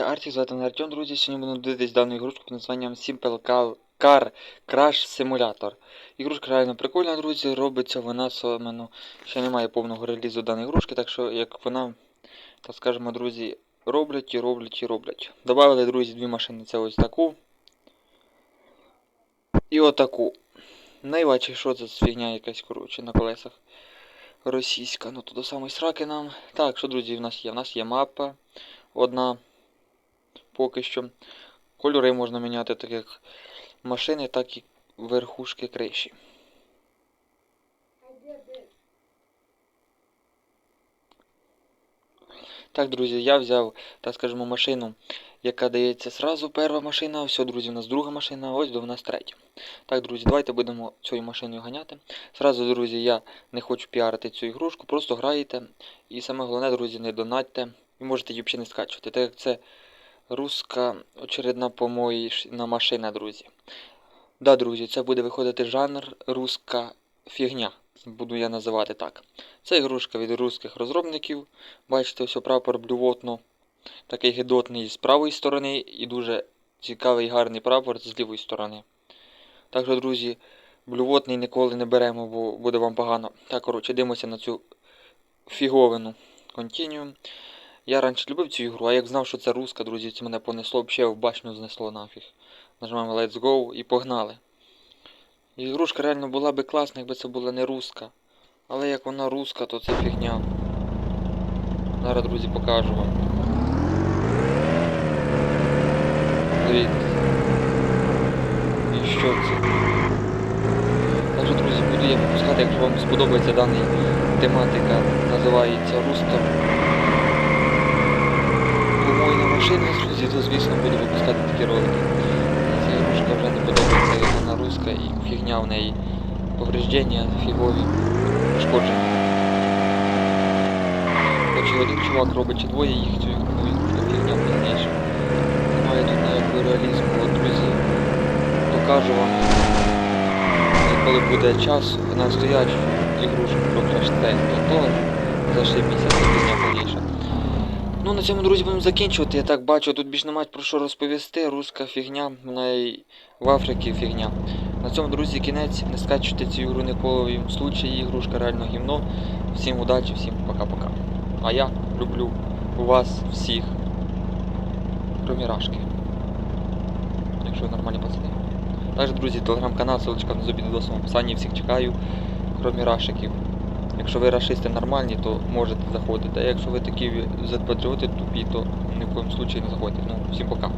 Я Артік, звати мене Артем, друзі. Сьогодні буду дивитись дану ігрушку під названням Simple Car- Crash Simulator. Ігрушка реально прикольна, друзі. Робиться вона саме, ну, ще немає повного релізу даної ігрушки, так що як вона, так скажемо, друзі, роблять і роблять і роблять. Добавили, друзі, дві машини. Це ось таку. І отаку. Найваче, що це фігня якась, коротше, на колесах. Російська, ну то до самої сраки нам. Так, що, друзі, в нас є? В нас є мапа одна поки що. Кольори можна міняти так як машини, так і верхушки криші. Так, друзі, я взяв, так скажемо, машину, яка дається зразу перша машина. Все, друзі, у нас друга машина, ось до в нас третя. Так, друзі, давайте будемо цією машиною ганяти. Зразу, друзі, я не хочу піарити цю ігрушку, просто граєте. І саме головне, друзі, не донатьте. І можете її взагалі не скачувати. Так як це руска очередна помоїшна машина, друзі. Да, друзі, це буде виходити жанр руска фігня. Буду я називати так. Це ігрушка від русських розробників. Бачите, ось прапор блювотно. Такий гидотний з правої сторони і дуже цікавий гарний прапор з лівої сторони. Так що, друзі, блювотний ніколи не беремо, бо буде вам погано. Так, коротше, дивимося на цю фіговину. Continuum. Я раніше любив цю ігру, а як знав, що це руска, друзі, це мене понесло, взагалі в башню знесло нафіг. Нажимаємо Let's Go і погнали. Ігрушка реально була би класна, якби це була не руска. Але як вона руска, то це фігня. Зараз, друзі, покажу вам. Дивіться. І що це? Так що, друзі, буду я випускати, якщо вам сподобається дана тематика, називається руска. То звісно буду випускати такі ролики. Ця ігрушка вже не подобається, вона руська і фігня в неї. Повреждення фігові, пошкодження. Хоч один чувак робить чи двоє їх цю ігру, ігрушка фігня повніше. Немає тут ніякого реалізму, от, друзі. Покажу вам, коли буде час, настоячу ігрушку про Test. То зашибіться, це фігня повніша. Ну, на цьому, друзі, будемо закінчувати. Я так бачу, тут більш немає про що розповісти. Руська фігня, вона і в Африці фігня. На цьому, друзі, кінець. Не скачуйте цю ігру ніколи в случаї. Ігрушка реально гімно. Всім удачі, всім пока-пока. А я люблю вас всіх. Кромі Рашки. Якщо ви нормальні пацани. Також, друзі, телеграм-канал, ссылочка внизу під відосом в описанні. Всіх чекаю, кромі рашиків. Якщо ви расисти нормальні, то можете заходити. А якщо ви такі патріоти тупі, то ні в коєму случаї не заходьте. Ну, всім пока.